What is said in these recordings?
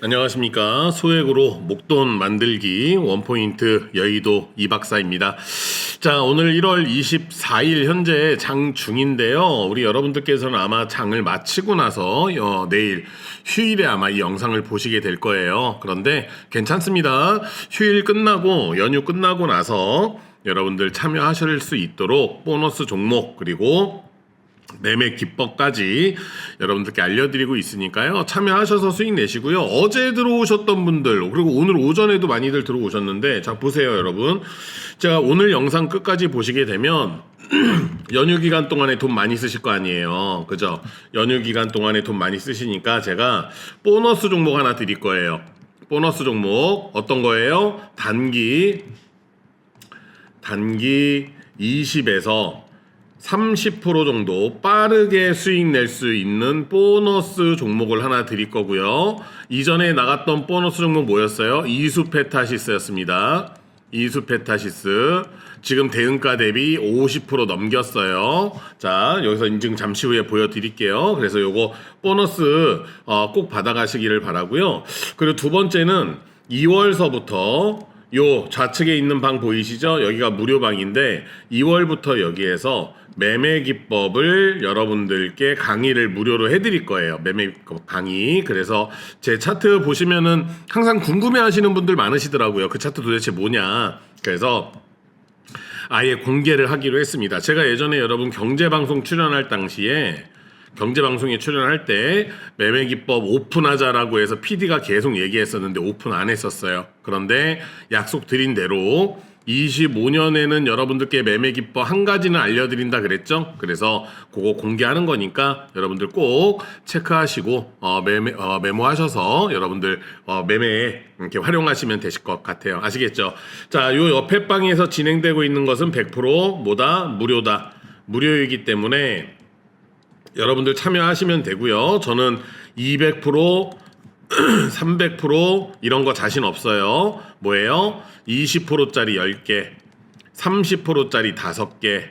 안녕하십니까. 소액으로 목돈 만들기 원포인트 여의도 이박사입니다. 자, 오늘 1월 24일 현재 장 중인데요. 우리 여러분들께서는 아마 장을 마치고 나서 어, 내일 휴일에 아마 이 영상을 보시게 될 거예요. 그런데 괜찮습니다. 휴일 끝나고 연휴 끝나고 나서 여러분들 참여하실 수 있도록 보너스 종목 그리고 매매 기법까지 여러분들께 알려드리고 있으니까요. 참여하셔서 수익 내시고요. 어제 들어오셨던 분들, 그리고 오늘 오전에도 많이들 들어오셨는데, 자, 보세요, 여러분. 제가 오늘 영상 끝까지 보시게 되면, 연휴 기간 동안에 돈 많이 쓰실 거 아니에요. 그죠? 연휴 기간 동안에 돈 많이 쓰시니까 제가 보너스 종목 하나 드릴 거예요. 보너스 종목, 어떤 거예요? 단기, 단기 20에서 30% 정도 빠르게 수익 낼 수 있는 보너스 종목을 하나 드릴 거고요. 이전에 나갔던 보너스 종목 뭐였어요? 이수페타시스였습니다. 이수페타시스. 지금 대응가 대비 50% 넘겼어요. 자, 여기서 인증 잠시 후에 보여드릴게요. 그래서 요거 보너스 어, 꼭 받아가시기를 바라고요. 그리고 두 번째는 2월서부터 요 좌측에 있는 방 보이시죠? 여기가 무료 방인데 2월부터 여기에서 매매 기법을 여러분들께 강의를 무료로 해드릴 거예요. 매매 기법 강의. 그래서 제 차트 보시면은 항상 궁금해하시는 분들 많으시더라고요. 그 차트 도대체 뭐냐? 그래서 아예 공개를 하기로 했습니다. 제가 예전에 여러분 경제방송 출연할 당시에 경제방송에 출연할 때 매매 기법 오픈하자라고 해서 PD가 계속 얘기했었는데 오픈 안 했었어요. 그런데 약속 드린 대로 25년에는 여러분들께 매매 기법 한 가지는 알려드린다 그랬죠? 그래서 그거 공개하는 거니까 여러분들 꼭 체크하시고 어, 매매, 어, 메모하셔서 여러분들 어, 매매에 이렇게 활용하시면 되실 것 같아요. 아시겠죠? 자, 요 옆에 방에서 진행되고 있는 것은 100% 뭐다? 무료다. 무료이기 때문에 여러분들 참여하시면 되고요. 저는 200% 300% 이런 거 자신 없어요. 뭐예요? 20%짜리 10개, 30%짜리 5개,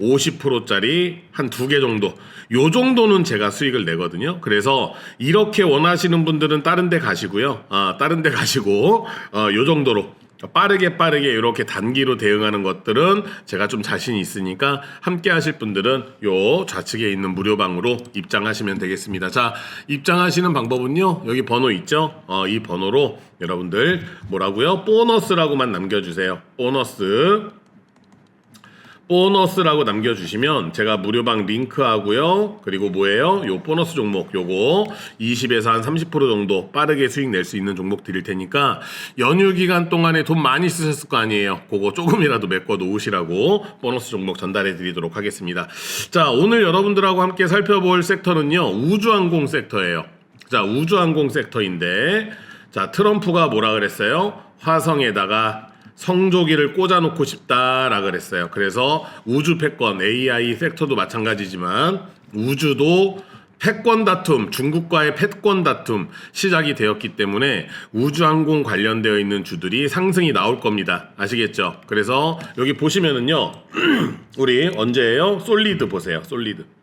50%짜리 한 두 개 정도. 요 정도는 제가 수익을 내거든요. 그래서 이렇게 원하시는 분들은 다른 데 가시고요. 아, 다른 데 가시고 어, 요 정도로 빠르게 빠르게 이렇게 단기로 대응하는 것들은 제가 좀 자신이 있으니까 함께 하실 분들은 요 좌측에 있는 무료방으로 입장하시면 되겠습니다. 자, 입장하시는 방법은요. 여기 번호 있죠? 어, 이 번호로 여러분들 뭐라고요? 보너스라고만 남겨주세요. 보너스. 보너스라고 남겨주시면 제가 무료방 링크 하고요. 그리고 뭐예요? 요 보너스 종목 요거 20에서 한 30% 정도 빠르게 수익 낼 수 있는 종목 드릴 테니까 연휴 기간 동안에 돈 많이 쓰셨을 거 아니에요. 그거 조금이라도 메꿔 놓으시라고 보너스 종목 전달해 드리도록 하겠습니다. 자, 오늘 여러분들하고 함께 살펴볼 섹터는요. 우주항공 섹터예요. 자, 우주항공 섹터인데 자, 트럼프가 뭐라 그랬어요? 화성에다가 성조기를 꽂아놓고 싶다라 그랬어요. 그래서 우주 패권 AI 섹터도 마찬가지지만 우주도 패권 다툼, 중국과의 패권 다툼 시작이 되었기 때문에 우주항공 관련되어 있는 주들이 상승이 나올 겁니다. 아시겠죠? 그래서 여기 보시면은요, 우리 언제예요? 솔리드 보세요. 솔리드.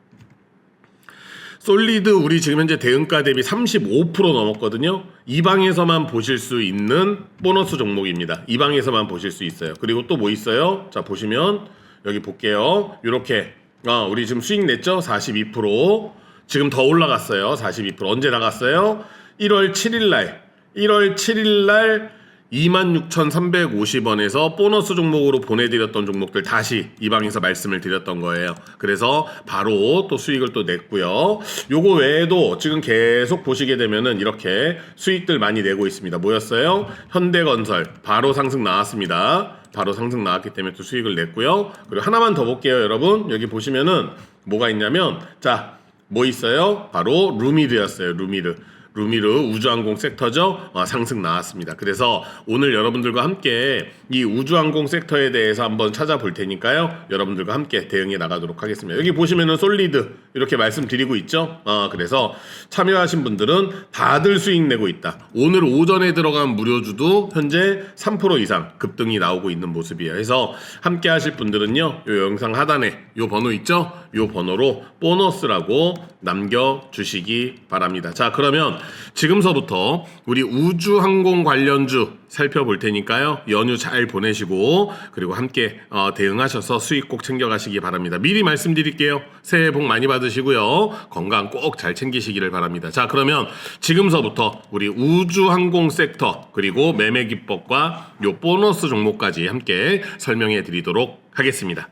솔리드 우리 지금 현재 대응가 대비 35% 넘었거든요. 이 방에서만 보실 수 있는 보너스 종목입니다. 이 방에서만 보실 수 있어요. 그리고 또 뭐 있어요? 자 보시면 여기 볼게요. 이렇게 아, 우리 지금 수익 냈죠? 42% 지금 더 올라갔어요. 42% 언제 나갔어요? 1월 7일 날 1월 7일 날 26,350원에서 보너스 종목으로 보내드렸던 종목들 다시 이 방에서 말씀을 드렸던 거예요. 그래서 바로 또 수익을 또 냈고요. 요거 외에도 지금 계속 보시게 되면은 이렇게 수익들 많이 내고 있습니다. 뭐였어요? 현대건설 바로 상승 나왔습니다. 바로 상승 나왔기 때문에 또 수익을 냈고요. 그리고 하나만 더 볼게요, 여러분. 여기 보시면은 뭐가 있냐면 자, 뭐 있어요? 바로 루미드였어요. 루미드. 루미르 우주항공 섹터죠 어, 상승 나왔습니다. 그래서 오늘 여러분들과 함께 이 우주항공 섹터에 대해서 한번 찾아볼 테니까요. 여러분들과 함께 대응해 나가도록 하겠습니다. 여기 보시면은 솔리드 이렇게 말씀드리고 있죠. 어, 그래서 참여하신 분들은 다들 수익 내고 있다. 오늘 오전에 들어간 무료주도 현재 3% 이상 급등이 나오고 있는 모습이에요. 그래서 함께 하실 분들은요. 요 영상 하단에 요 번호 있죠? 요 번호로 보너스라고 남겨주시기 바랍니다. 자, 그러면 지금서부터 우리 우주항공 관련주 살펴볼 테니까요. 연휴 잘 보내시고 그리고 함께 어, 대응하셔서 수익 꼭 챙겨가시기 바랍니다. 미리 말씀드릴게요. 새해 복 많이 받으시고요. 건강 꼭 잘 챙기시기를 바랍니다. 자, 그러면 지금서부터 우리 우주항공 섹터 그리고 매매 기법과 요 보너스 종목까지 함께 설명해 드리도록 하겠습니다.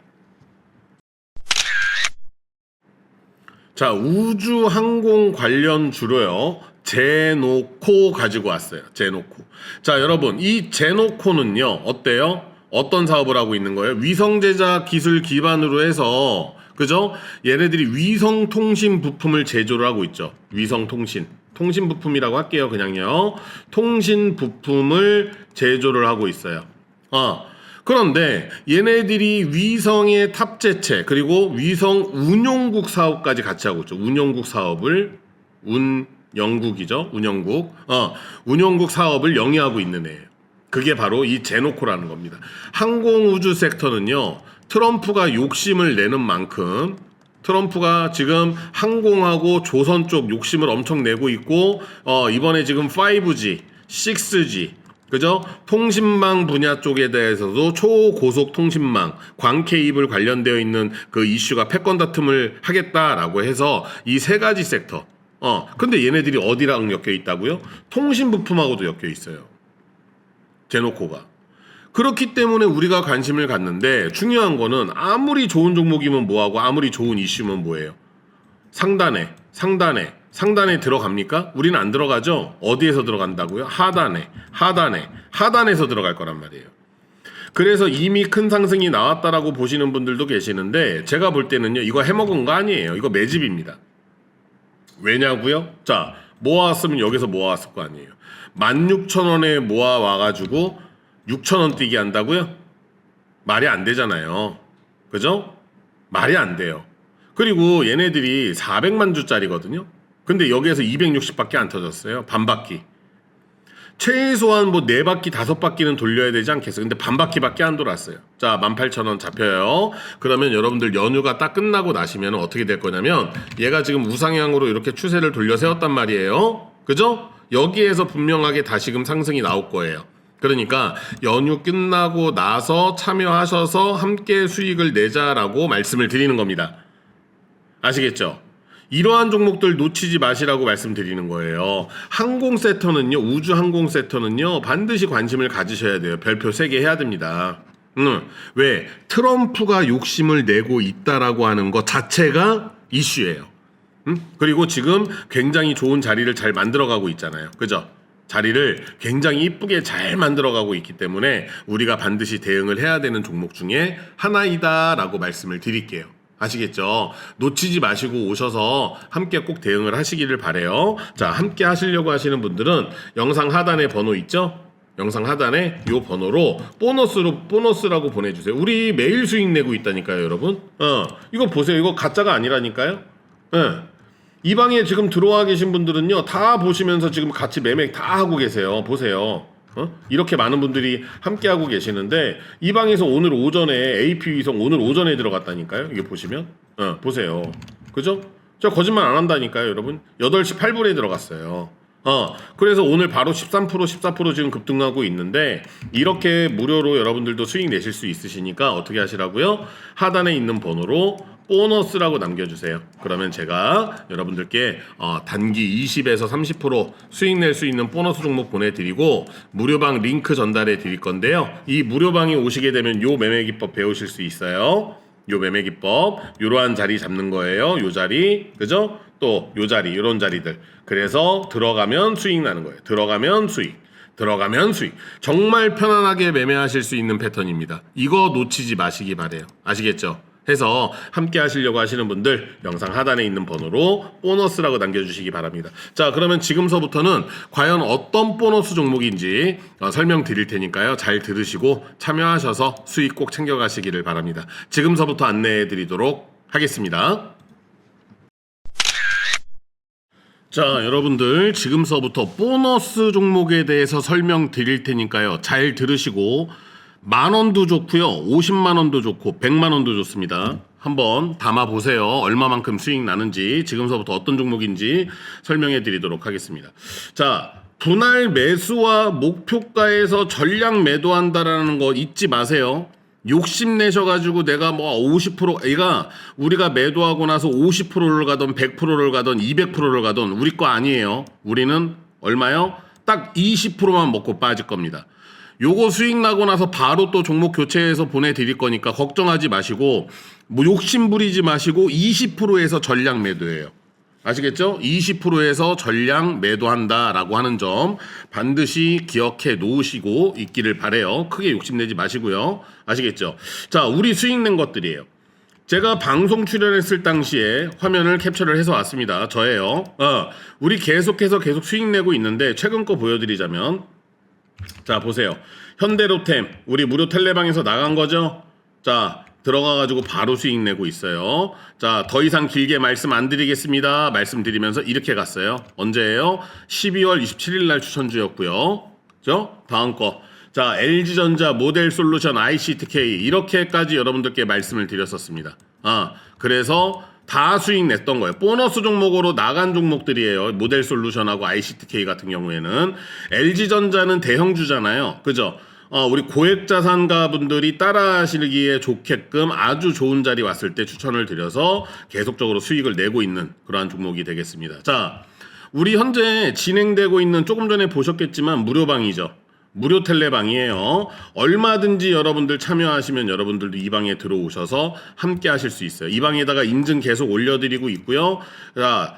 자, 우주 항공 관련 주로요. 제노코 가지고 왔어요. 제노코. 자, 여러분, 이 제노코는요. 어때요? 어떤 사업을 하고 있는 거예요? 위성 제작 기술 기반으로 해서 그죠? 얘네들이 위성 통신 부품을 제조를 하고 있죠. 위성 통신. 통신 부품이라고 할게요. 그냥요. 통신 부품을 제조를 하고 있어요. 어. 그런데 얘네들이 위성의 탑재체 그리고 위성 운용국 사업까지 같이 하고 있죠. 운용국 사업을 운 영국이죠. 운영국. 어, 운영국 사업을 영위하고 있는 애예요. 그게 바로 이 제노코라는 겁니다. 항공우주 섹터는요. 트럼프가 욕심을 내는 만큼 트럼프가 지금 항공하고 조선 쪽 욕심을 엄청 내고 있고 어, 이번에 지금 5G, 6G 그죠? 통신망 분야 쪽에 대해서도 초고속 통신망, 광 케이블 관련되어 있는 그 이슈가 패권 다툼을 하겠다라고 해서 이 세 가지 섹터. 어, 근데 얘네들이 어디랑 엮여 있다고요? 통신 부품하고도 엮여 있어요. 제노코가. 그렇기 때문에 우리가 관심을 갖는데 중요한 거는 아무리 좋은 종목이면 뭐하고 아무리 좋은 이슈면 뭐예요? 상단에, 상단에, 상단에 들어갑니까? 우리는 안 들어가죠? 어디에서 들어간다고요? 하단에, 하단에, 하단에서 들어갈 거란 말이에요. 그래서 이미 큰 상승이 나왔다라고 보시는 분들도 계시는데 제가 볼 때는요, 이거 해먹은 거 아니에요. 이거 매집입니다. 왜냐고요? 자, 모아왔으면 여기서 모아왔을 거 아니에요. 16,000원에 모아와가지고 6,000원 뛰기 한다고요? 말이 안 되잖아요. 그죠? 말이 안 돼요. 그리고 얘네들이 400만 주짜리거든요. 근데 여기에서 260밖에 안 터졌어요. 반 바퀴. 최소한 뭐네 바퀴 다섯 바퀴는 돌려야 되지 않겠어요? 근데 반 바퀴밖에 안 돌았어요. 자, 18,000원 잡혀요. 그러면 여러분들 연휴가 딱 끝나고 나시면 어떻게 될 거냐면 얘가 지금 우상향으로 이렇게 추세를 돌려 세웠단 말이에요. 그죠? 여기에서 분명하게 다시금 상승이 나올 거예요. 그러니까 연휴 끝나고 나서 참여하셔서 함께 수익을 내자라고 말씀을 드리는 겁니다. 아시겠죠? 이러한 종목들 놓치지 마시라고 말씀드리는 거예요. 항공 세터는요, 우주 항공 세터는요, 반드시 관심을 가지셔야 돼요. 별표 3개 해야 됩니다. 음, 왜? 트럼프가 욕심을 내고 있다라고 하는 것 자체가 이슈예요. 음? 그리고 지금 굉장히 좋은 자리를 잘 만들어가고 있잖아요. 그죠? 자리를 굉장히 이쁘게 잘 만들어가고 있기 때문에 우리가 반드시 대응을 해야 되는 종목 중에 하나이다라고 말씀을 드릴게요. 아시겠죠? 놓치지 마시고 오셔서 함께 꼭 대응을 하시기를 바래요. 자, 함께 하시려고 하시는 분들은 영상 하단에 번호 있죠? 영상 하단에 요 번호로 보너스로 보너스라고 보내주세요. 우리 매일 수익 내고 있다니까요, 여러분. 어, 이거 보세요. 이거 가짜가 아니라니까요. 예. 이 방에 지금 들어와 계신 분들은요, 다 보시면서 지금 같이 매매 다 하고 계세요. 보세요. 어? 이렇게 많은 분들이 함께 하고 계시는데 이 방에서 오늘 오전에 AP 위성 오늘 오전에 들어갔다니까요. 이게 보시면 어, 보세요. 그죠? 저 거짓말 안 한다니까요, 여러분. 8시 8분에 들어갔어요. 어, 그래서 오늘 바로 13% 14% 지금 급등하고 있는데 이렇게 무료로 여러분들도 수익 내실 수 있으시니까 어떻게 하시라고요? 하단에 있는 번호로 보너스라고 남겨주세요. 그러면 제가 여러분들께 어, 단기 20에서 30% 수익 낼 수 있는 보너스 종목 보내드리고 무료방 링크 전달해 드릴 건데요. 이 무료방에 오시게 되면 요 매매 기법 배우실 수 있어요. 요 매매 기법 요러한 자리 잡는 거예요. 요 자리 그죠? 또 요 자리 요런 자리들 그래서 들어가면 수익 나는 거예요. 들어가면 수익 들어가면 수익 정말 편안하게 매매하실 수 있는 패턴입니다. 이거 놓치지 마시기 바래요. 아시겠죠? 해서 함께 하시려고 하시는 분들 영상 하단에 있는 번호로 보너스라고 남겨주시기 바랍니다. 자, 그러면 지금서부터는 과연 어떤 보너스 종목인지 어, 설명드릴 테니까요. 잘 들으시고 참여하셔서 수익 꼭 챙겨가시기를 바랍니다. 지금서부터 안내해 드리도록 하겠습니다. 자, 여러분들 지금서부터 보너스 종목에 대해서 설명드릴 테니까요. 잘 들으시고 만 원도 좋고요. 50만 원도 좋고 100만 원도 좋습니다. 한번 담아 보세요. 얼마만큼 수익 나는지 지금서부터 어떤 종목인지 설명해 드리도록 하겠습니다. 자, 분할 매수와 목표가에서 전량 매도한다라는 거 잊지 마세요. 욕심내셔 가지고 내가 뭐 50% 얘가 우리가 매도하고 나서 50%를 가던 100%를 가던 200%를 가던 우리 거 아니에요. 우리는 얼마요? 딱 20%만 먹고 빠질 겁니다. 요거 수익 나고 나서 바로 또 종목 교체해서 보내드릴 거니까 걱정하지 마시고 뭐 욕심 부리지 마시고 20%에서 전량 매도예요. 아시겠죠? 20%에서 전량 매도한다라고 하는 점 반드시 기억해 놓으시고 있기를 바래요. 크게 욕심내지 마시고요. 아시겠죠? 자, 우리 수익 낸 것들이에요. 제가 방송 출연했을 당시에 화면을 캡처를 해서 왔습니다. 저예요. 어, 우리 계속해서 계속 수익 내고 있는데 최근 거 보여드리자면 자 보세요. 현대로템 우리 무료 텔레방에서 나간 거죠. 자 들어가가지고 바로 수익 내고 있어요. 자 더 이상 길게 말씀 안 드리겠습니다. 말씀드리면서 이렇게 갔어요. 언제예요? 12월 27일 날 추천주였고요. 그죠? 다음 거. 자 LG전자 모델 솔루션 ICTK 이렇게까지 여러분들께 말씀을 드렸었습니다. 아 그래서 다 수익 냈던 거예요. 보너스 종목으로 나간 종목들이에요. 모델 솔루션하고 ICTK 같은 경우에는 LG전자는 대형주잖아요. 그죠? 어, 우리 고액 자산가 분들이 따라하시기에 좋게끔 아주 좋은 자리 왔을 때 추천을 드려서 계속적으로 수익을 내고 있는 그러한 종목이 되겠습니다. 자, 우리 현재 진행되고 있는 조금 전에 보셨겠지만 무료방이죠. 무료 텔레방이에요. 얼마든지 여러분들 참여하시면 여러분들도 이 방에 들어오셔서 함께 하실 수 있어요. 이 방에다가 인증 계속 올려드리고 있고요. 자,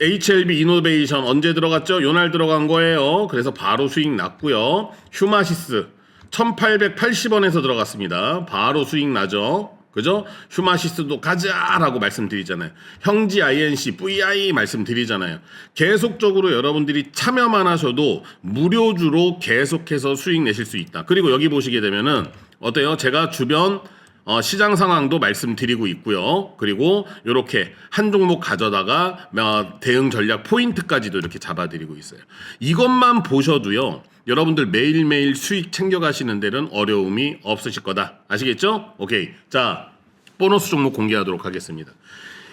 HLB 이노베이션 언제 들어갔죠? 요날 들어간 거예요. 그래서 바로 수익 났고요. 휴마시스 1880원에서 들어갔습니다. 바로 수익 나죠. 그죠? 휴마시스도 가자라고 말씀드리잖아요. 형지 INC, VI 말씀드리잖아요. 계속적으로 여러분들이 참여만 하셔도 무료주로 계속해서 수익 내실 수 있다. 그리고 여기 보시게 되면은 어때요? 제가 주변 어, 시장 상황도 말씀드리고 있고요. 그리고 이렇게 한 종목 가져다가 어, 대응 전략 포인트까지도 이렇게 잡아드리고 있어요. 이것만 보셔도요. 여러분들 매일매일 수익 챙겨가시는 데는 어려움이 없으실 거다. 아시겠죠? 오케이. 자, 보너스 종목 공개하도록 하겠습니다.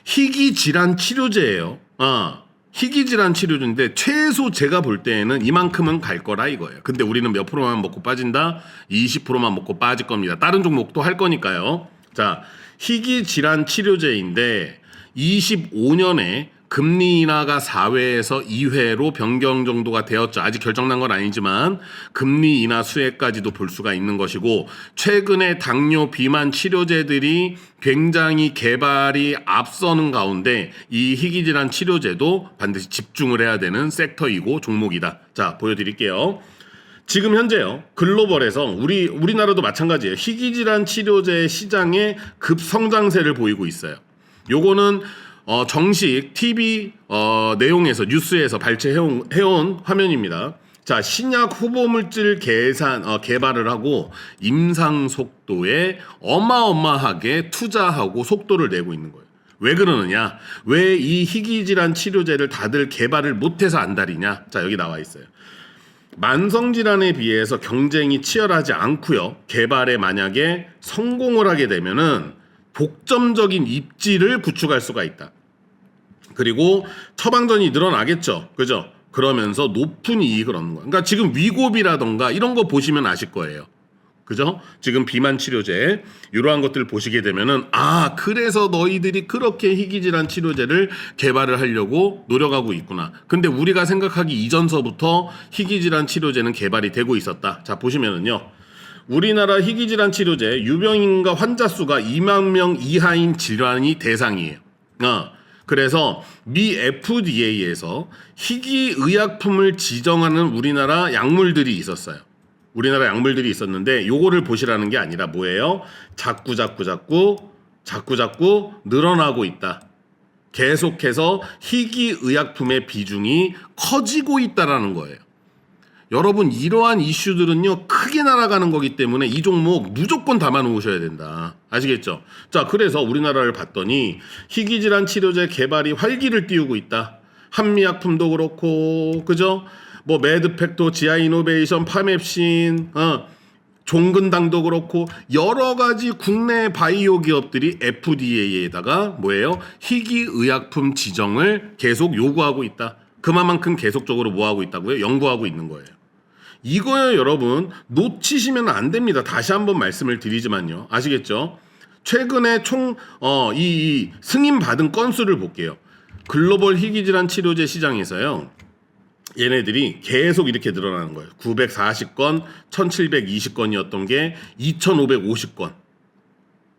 희귀 질환 치료제예요. 아, 희귀 질환 치료제인데 최소 제가 볼 때에는 이만큼은 갈 거라 이거예요. 근데 우리는 몇 프로만 먹고 빠진다? 20%만 먹고 빠질 겁니다. 다른 종목도 할 거니까요. 자, 희귀 질환 치료제인데 25년에 금리 인하가 4회에서 2회로 변경 정도가 되었죠. 아직 결정난 건 아니지만 금리 인하 수혜까지도 볼 수가 있는 것이고 최근에 당뇨 비만 치료제들이 굉장히 개발이 앞서는 가운데 이 희귀 질환 치료제도 반드시 집중을 해야 되는 섹터이고 종목이다. 자, 보여 드릴게요. 지금 현재요 글로벌에서 우리 우리나라도 마찬가지예요 희귀 질환 치료제 시장의 급성장세를 보이고 있어요. 요거는 어, 정식 TV 어, 내용에서 뉴스에서 발췌해온 해온 화면입니다. 자 신약 후보 물질 계산 어, 개발을 하고 임상 속도에 어마어마하게 투자하고 속도를 내고 있는 거예요. 왜 그러느냐? 왜 이 희귀 질환 치료제를 다들 개발을 못해서 안달이냐? 자 여기 나와 있어요. 만성 질환에 비해서 경쟁이 치열하지 않고요. 개발에 만약에 성공을 하게 되면은 독점적인 입지를 구축할 수가 있다. 그리고 처방전이 늘어나겠죠. 그죠? 그러면서 높은 이익을 얻는 거야. 그러니까 지금 위고비라던가 이런 거 보시면 아실 거예요. 그죠? 지금 비만 치료제 이러한 것들 보시게 되면은 아 그래서 너희들이 그렇게 희귀질환 치료제를 개발을 하려고 노력하고 있구나. 근데 우리가 생각하기 이전서부터 희귀질환 치료제는 개발이 되고 있었다. 자 보시면은요. 우리나라 희귀질환 치료제 유병인과 환자 수가 2만 명 이하인 질환이 대상이에요. 어. 그래서 미 FDA에서 희귀 의약품을 지정하는 우리나라 약물들이 있었어요. 우리나라 약물들이 있었는데 요거를 보시라는 게 아니라 뭐예요? 자꾸 자꾸 자꾸 자꾸 자꾸 늘어나고 있다. 계속해서 희귀 의약품의 비중이 커지고 있다라는 거예요. 여러분 이러한 이슈들은요 크게 날아가는 거기 때문에 이 종목 무조건 담아 놓으셔야 된다 아시겠죠 자 그래서 우리나라를 봤더니 희귀질환 치료제 개발이 활기를 띄우고 있다 한미약품도 그렇고 그죠 뭐 매드팩토 지아이노베이션 파맵신 어 종근당도 그렇고 여러 가지 국내 바이오 기업들이 FDA에다가 뭐예요? 희귀 의약품 지정을 계속 요구하고 있다. 그만큼 계속적으로 뭐 하고 있다고요? 연구하고 있는 거예요. 이거요, 여러분. 놓치시면 안 됩니다. 다시 한번 말씀을 드리지만요. 아시겠죠? 최근에 총, 어, 이, 이 승인 받은 건수를 볼게요. 글로벌 희귀질환 치료제 시장에서요. 얘네들이 계속 이렇게 늘어나는 거예요. 940건, 1720건이었던 게 2550건.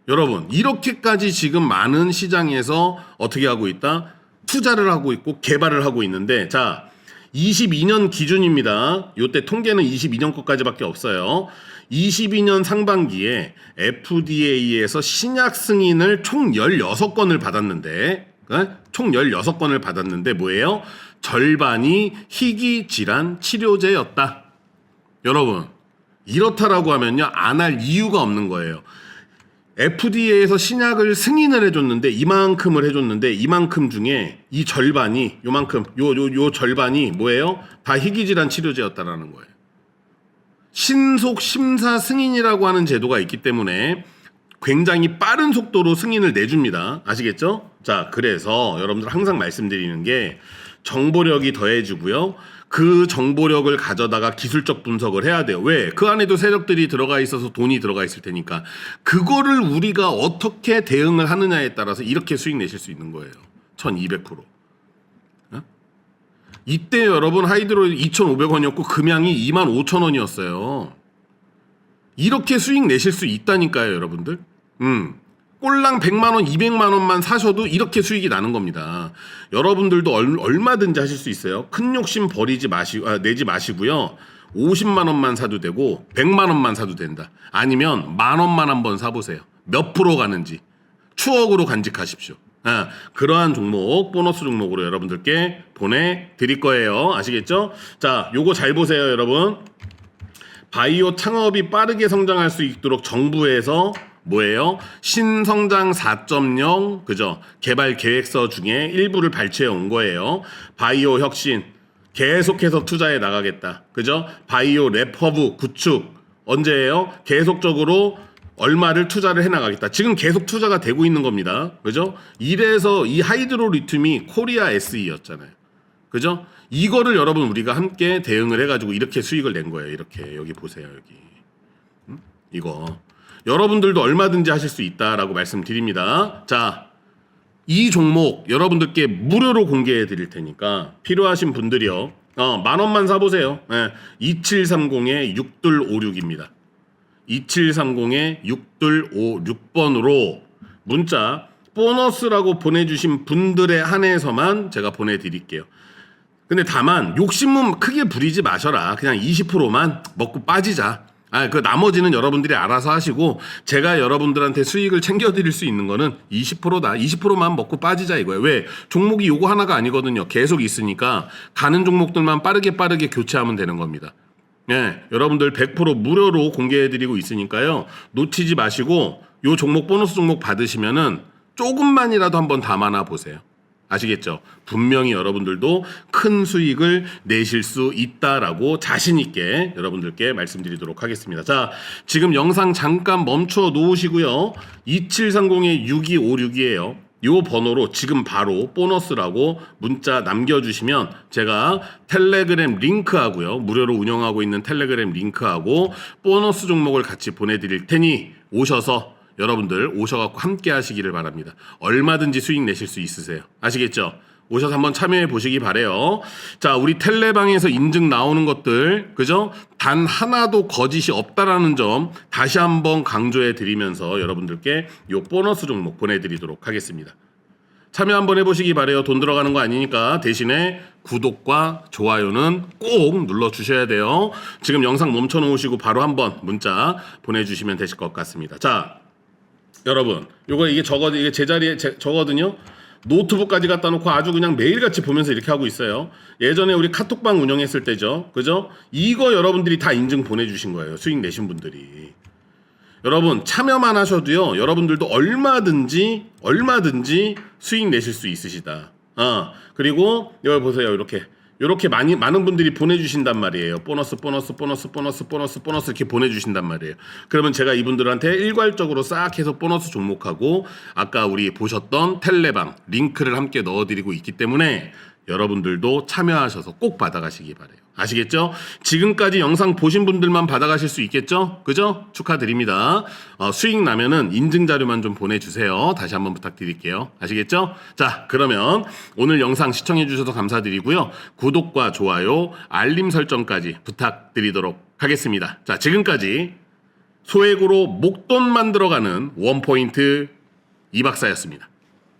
여러분, 이렇게까지 지금 많은 시장에서 어떻게 하고 있다? 투자를 하고 있고 개발을 하고 있는데, 자, 22년 기준입니다. 요때 통계는 22년 것까지밖에 없어요. 22년 상반기에 FDA에서 신약 승인을 총 16건을 받았는데, 어? 총 16건을 받았는데 뭐예요? 절반이 희귀 질환 치료제였다. 여러분, 이렇다라고 하면요. 안 할 이유가 없는 거예요. FDA에서 신약을 승인을 해줬는데 이만큼을 해줬는데 이만큼 중에 이 절반이 요만큼 요 요 요 절반이 뭐예요? 다 희귀질환 치료제였다라는 거예요. 신속 심사 승인이라고 하는 제도가 있기 때문에 굉장히 빠른 속도로 승인을 내줍니다. 아시겠죠? 자, 그래서 여러분들 항상 말씀드리는 게 정보력이 더해지고요. 그 정보력을 가져다가 기술적 분석을 해야 돼요. 왜? 그 안에도 세력들이 들어가 있어서 돈이 들어가 있을 테니까. 그거를 우리가 어떻게 대응을 하느냐에 따라서 이렇게 수익 내실 수 있는 거예요. 1200%. 어? 이때 여러분 하이드로 2,500원이었고 금양이 25,000원이었어요. 이렇게 수익 내실 수 있다니까요, 여러분들. 음. 꼴랑 100만 원, 200만 원만 사셔도 이렇게 수익이 나는 겁니다. 여러분들도 얼, 얼마든지 하실 수 있어요. 큰 욕심 버리지 마시 아, 내지 마시고요. 50만 원만 사도 되고 100만 원만 사도 된다. 아니면 만 원만 한번 사 보세요. 몇 프로 가는지 추억으로 간직하십시오. 아, 그러한 종목 보너스 종목으로 여러분들께 보내 드릴 거예요. 아시겠죠? 자, 요거 잘 보세요, 여러분. 바이오 창업이 빠르게 성장할 수 있도록 정부에서 뭐예요? 신성장 4.0 그죠? 개발 계획서 중에 일부를 발췌해 온 거예요. 바이오 혁신 계속해서 투자해 나가겠다. 그죠? 바이오 랩허브 구축 언제예요? 계속적으로 얼마를 투자를 해 나가겠다. 지금 계속 투자가 되고 있는 겁니다. 그죠? 이래서 이 하이드로 리튬이 코리아 SE였잖아요. 그죠? 이거를 여러분 우리가 함께 대응을 해가지고 이렇게 수익을 낸 거예요. 이렇게 여기 보세요 여기 음? 이거 여러분들도 얼마든지 하실 수 있다라고 말씀드립니다. 자, 이 종목 여러분들께 무료로 공개해 드릴 테니까 필요하신 분들이요. 어, 만 원만 사보세요. 네, 2730에 6256입니다. 2730에 6256번으로 문자 보너스라고 보내주신 분들에 한해서만 제가 보내드릴게요. 근데 다만 욕심은 크게 부리지 마셔라. 그냥 20%만 먹고 빠지자. 아, 그 나머지는 여러분들이 알아서 하시고 제가 여러분들한테 수익을 챙겨 드릴 수 있는 거는 20%다. 20%만 먹고 빠지자 이거예요. 왜? 종목이 요거 하나가 아니거든요. 계속 있으니까 가는 종목들만 빠르게 빠르게 교체하면 되는 겁니다. 예, 여러분들 100% 무료로 공개해 드리고 있으니까요. 놓치지 마시고 요 종목 보너스 종목 받으시면은 조금만이라도 한번 담아놔 보세요. 아시겠죠? 분명히 여러분들도 큰 수익을 내실 수 있다라고 자신 있게 여러분들께 말씀드리도록 하겠습니다. 자, 지금 영상 잠깐 멈춰 놓으시고요. 2730의 6256이에요. 요 번호로 지금 바로 보너스라고 문자 남겨주시면 제가 텔레그램 링크하고요. 무료로 운영하고 있는 텔레그램 링크하고 보너스 종목을 같이 보내드릴 테니 오셔서 여러분들 오셔갖고 함께 하시기를 바랍니다. 얼마든지 수익 내실 수 있으세요. 아시겠죠? 오셔서 한번 참여해 보시기 바래요. 자, 우리 텔레방에서 인증 나오는 것들, 그죠? 단 하나도 거짓이 없다라는 점 다시 한번 강조해 드리면서 여러분들께 요 보너스 종목 보내드리도록 하겠습니다. 참여 한번 해보시기 바래요. 돈 들어가는 거 아니니까 대신에 구독과 좋아요는 꼭 눌러 주셔야 돼요. 지금 영상 멈춰 놓으시고 바로 한번 문자 보내주시면 되실 것 같습니다. 자, 여러분, 요거 이게 저거 이게 제자리에 제, 저거든요. 노트북까지 갖다 놓고 아주 그냥 매일같이 보면서 이렇게 하고 있어요. 예전에 우리 카톡방 운영했을 때죠. 그죠? 이거 여러분들이 다 인증 보내주신 거예요. 수익 내신 분들이. 여러분, 참여만 하셔도요, 여러분들도 얼마든지, 얼마든지 수익 내실 수 있으시다. 어, 그리고 여기 보세요. 이렇게. 이렇게 많이 많은 분들이 보내주신단 말이에요. 보너스, 보너스, 보너스, 보너스, 보너스, 보너스 이렇게 보내주신단 말이에요. 그러면 제가 이분들한테 일괄적으로 싹 해서 보너스 종목하고 아까 우리 보셨던 텔레방 링크를 함께 넣어드리고 있기 때문에 여러분들도 참여하셔서 꼭 받아가시기 바래요. 아시겠죠? 지금까지 영상 보신 분들만 받아가실 수 있겠죠? 그죠? 축하드립니다. 어, 수익 나면은 인증 자료만 좀 보내주세요. 다시 한번 부탁드릴게요. 아시겠죠? 자, 그러면 오늘 영상 시청해주셔서 감사드리고요. 구독과 좋아요, 알림 설정까지 부탁드리도록 하겠습니다. 자, 지금까지 소액으로 목돈 만들어가는 원포인트 이박사였습니다.